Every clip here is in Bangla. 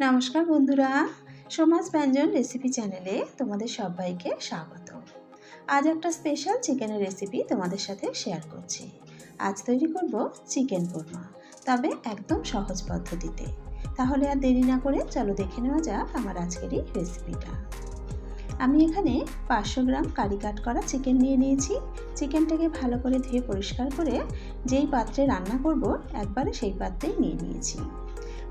নমস্কার বন্ধুরা, সমাজ ব্যঞ্জন রেসিপি চ্যানেলে তোমাদের সবাইকে স্বাগত। আজ একটা স্পেশাল চিকেনের রেসিপি তোমাদের সাথে শেয়ার করছি। আজ তৈরি করব চিকেন কোরমা তবে একদম সহজ পদ্ধতিতে। তাহলে আর দেরি না করে চলো দেখে নেওয়া যাক আমার আজকের এই রেসিপিটা আমি এখানে পাঁচশো গ্রাম কারি কাট করা চিকেন নিয়ে নিয়েছি। চিকেনটাকে ভালো করে ধুয়ে পরিষ্কার করে যেই পাত্রে রান্না করব, একবারে সেই পাত্রেই নিয়ে নিয়েছি।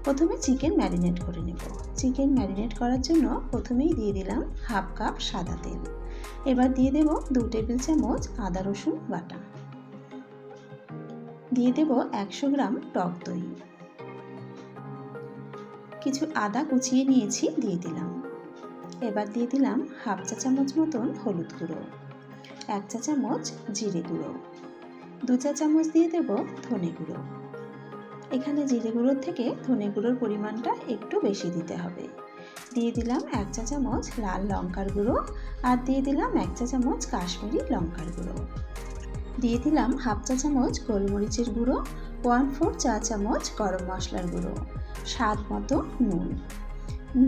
প্রথমে চিকেন ম্যারিনেট করে নেব। চিকেন ম্যারিনেট করার জন্য প্রথমেই দিয়ে দিলাম হাফ কাপ সাদা তেল। এবার দিয়ে দেব দু টেবিল চামচ আদা রসুন বাটা। দিয়ে দেব একশো গ্রাম টক দই। কিছু আদা কুচিয়ে নিয়েছি, দিয়ে দিলাম। এবার দিয়ে দিলাম হাফ চা চামচ মতন হলুদ গুঁড়ো, এক চা চামচ জিরে গুঁড়ো, দু চা চামচ দিয়ে দেব ধনে গুঁড়ো। এখানে জিরে গুঁড়োর থেকে ধনে গুঁড়োর পরিমাণটা একটু বেশি দিতে হবে। দিয়ে দিলাম এক চা চামচ লাল লঙ্কার গুঁড়ো আর দিয়ে দিলাম এক চা চামচ কাশ্মীরি লঙ্কার গুঁড়ো। দিয়ে দিলাম হাফ চা চামচ গোলমরিচের গুঁড়ো, ওয়ান ফোর চা চামচ গরম মশলার গুঁড়ো, স্বাদ মতো নুন।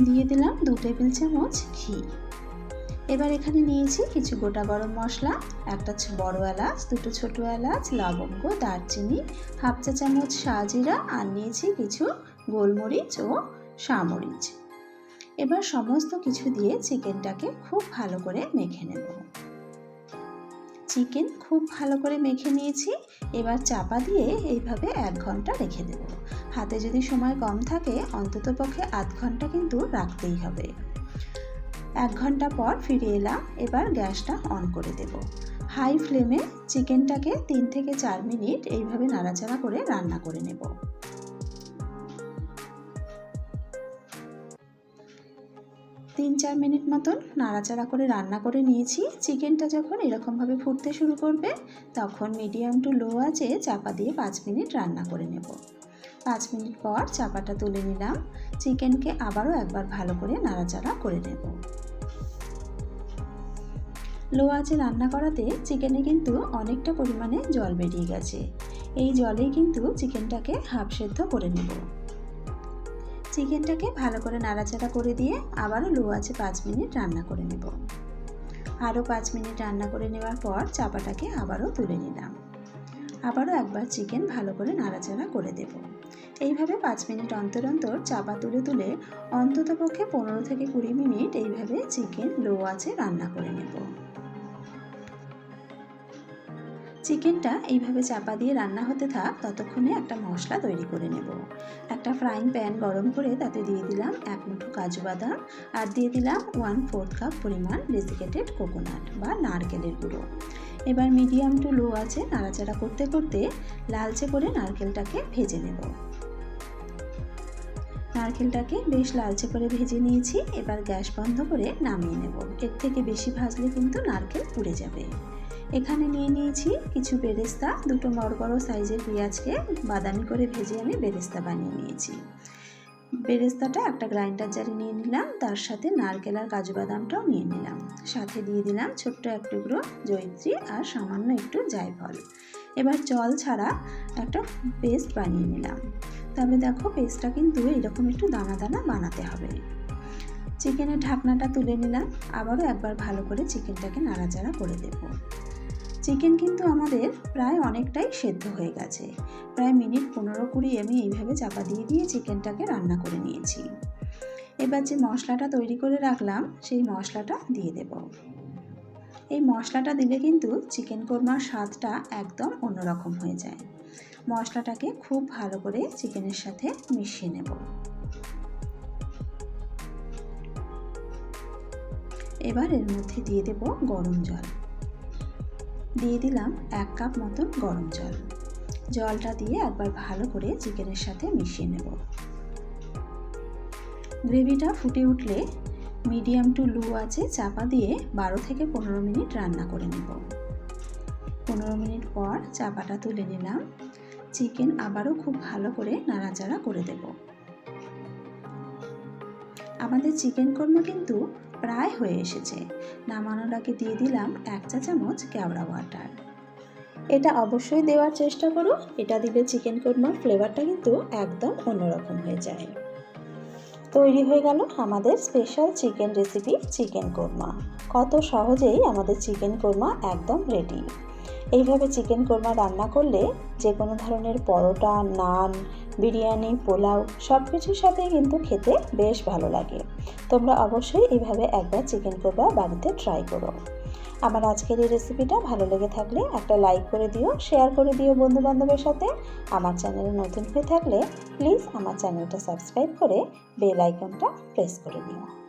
দিয়ে দিলাম দু টেবিল চামচ ঘি। এবার এখানে নিয়েছি কিছু গোটা গরম মশলা, একটা বড় এলাচ, দুটো ছোট এলাচ, লবঙ্গ, দারচিনি, হাফ চা চামচ সাজিরা আর নিয়েছি কিছু গোলমরিচ ও সামরিচ এবার সমস্ত কিছু দিয়ে চিকেনটাকে খুব ভালো করে মেখে নেব। চিকেন খুব ভালো করে মেখে নিয়েছি, এবার চাপা দিয়ে এইভাবে এক ঘণ্টা রেখে দেব। হাতে যদি সময় কম থাকে অন্তত পক্ষে আধ ঘণ্টা কিন্তু রাখতেই হবে। এক ঘণ্টা পর ফিরে এলাম। এবার গ্যাসটা অন করে দেব। হাই ফ্লেমে চিকেনটাকে তিন থেকে চার মিনিট এইভাবে নাড়াচাড়া করে রান্না করে নেব। তিন চার মিনিট মতন নাড়াচাড়া করে রান্না করে নিয়েছি। চিকেনটা যখন এরকমভাবে ফুটতে শুরু করবে, তখন মিডিয়াম টু লো আছে চাপা দিয়ে পাঁচ মিনিট রান্না করে নেব। পাঁচ মিনিট পর চাপাটা তুলে নিলাম। চিকেনকে আবারও একবার ভালো করে নাড়াচাড়া করে নেব। লো আঁচে রান্না করাতে চিকেনে কিন্তু অনেকটা পরিমাণে জল বেরিয়ে গেছে। এই জলেই কিন্তু চিকেনটাকে হাফ সেদ্ধ করে নেব। চিকেনটাকে ভালো করে নাড়াচাড়া করে দিয়ে আবারও লো আছে পাঁচ মিনিট রান্না করে নেব। আরও পাঁচ মিনিট রান্না করে নেওয়ার পর চাপাটাকে আবারও তুলে নিলাম। আবারও একবার চিকেন ভালো করে নাড়াচাড়া করে দেব। এইভাবে পাঁচ মিনিট অন্তর অন্তর চাপা তুলে তুলে অন্তত পক্ষে পনেরো থেকে কুড়ি মিনিট এইভাবে চিকেন লো আছে রান্না করে নেব। চিকেনটা এইভাবে চাপা দিয়ে রান্না হতে থাক, ততক্ষণে একটা মশলা তৈরি করে নেব। একটা ফ্রাইং প্যান গরম করে তাতে দিয়ে দিলাম এক মুঠো কাজু বাদাম আর দিয়ে দিলাম ওয়ান ফোর্থ কাপ পরিমাণ ডেসিকেটেড কোকোনাট বা নারকেলের গুঁড়ো। এবার মিডিয়াম টু লো আছে, নাড়াচাড়া করতে করতে লালচে করে নারকেলটাকে ভেজে নেব। নারকেলটাকে বেশ লালচে করে ভেজে নিয়েছি। এবার গ্যাস বন্ধ করে নামিয়ে নেব। এর থেকে বেশি ভাজলে কিন্তু নারকেল পুড়ে যাবে। এখানে নিয়ে নিয়েছি কিছু বেরেস্তা, দুটো বড় বড় সাইজের পেঁয়াজকে বাদামি করে ভেজে আমি বেরেস্তা বানিয়ে নিয়েছি। বেরেস্তাটা একটা গ্রাইন্ডার জারে নিয়ে নিলাম, তার সাথে নারকেল আর কাজু বাদামটাও নিয়ে নিলাম। সাথে দিয়ে দিলাম ছোট্ট এক টুকরো জৈত্রী আর সামান্য একটু জায়ফল। এবার জল ছাড়া একটা পেস্ট বানিয়ে নিলাম। তবে দেখো পেস্টটা কিন্তু এরকম একটু দানা দানা বানাতে হবে। চিকেনের ঢাকনাটা তুলে নিলাম, আবারও একবার ভালো করে চিকেনটাকে নাড়াচাড়া করে দেব। চিকেন কিন্তু আমাদের প্রায় অনেকটাই সেদ্ধ হয়ে গেছে। প্রায় মিনিট পনেরো কুড়ি আমি এইভাবে চাপা দিয়ে দিয়ে চিকেনটাকে রান্না করে নিয়েছি। এবার যে মশলাটা তৈরি করে রাখলাম, সেই মশলাটা দিয়ে দেব। এই মশলাটা দিলে কিন্তু চিকেন কোরমার স্বাদটা একদম অন্যরকম হয়ে যায়। মশলাটাকে খুব ভালো করে চিকেনের সাথে মিশিয়ে নেব। এবার এর মধ্যে দিয়ে দেব গরম জল। দিয়ে দিলাম এক কাপ মতন গরম জল। জলটা দিয়ে একবার ভালো করে চিকেনের সাথে মিশিয়ে নেব। গ্রেভিটা ফুটে উঠলে মিডিয়াম টু লো আছে চাপা দিয়ে বারো থেকে পনেরো মিনিট রান্না করে নেব। পনেরো মিনিট পর চাপাটা তুলে নিলাম। চিকেন আবারও খুব ভালো করে নাড়াচাড়া করে দেব। আমাদের চিকেন কর্মা কিন্তু প্রায় হয়ে এসেছে। নামানোর আগে দিয়ে দিলাম এক চা চামচ কেওড়া ওয়াটার। এটা অবশ্যই দেওয়ার চেষ্টা করো, এটা দিলে চিকেন কোরমার ফ্লেভারটা কিন্তু একদম অন্যরকম হয়ে যায়। তৈরি হয়ে গেল আমাদের special chicken recipe chicken korma কত সহজেই আমাদের চিকেন কোরমা একদম রেডি এইভাবে চিকেন কোরমা রান্না করলে যে কোনো ধরনের পরোটা, নান, বিরিয়ানি, পোলাও সব কিছুর সাথে কিন্তু খেতে বেশ ভালো লাগে। তোমরা অবশ্যই এইভাবে একবার চিকেন কোরমা বাড়িতে ট্রাই করো। আমার আজকের এই রেসিপিটা ভালো লেগে থাকলে একটা লাইক করে দিও শেয়ার করে দিও বন্ধু বান্ধবের সাথে। আমার চ্যানেলে নতুন হয়ে থাকলে প্লিজ আমার চ্যানেলটা সাবস্ক্রাইব করে বেল আইকনটা প্রেস করে নিও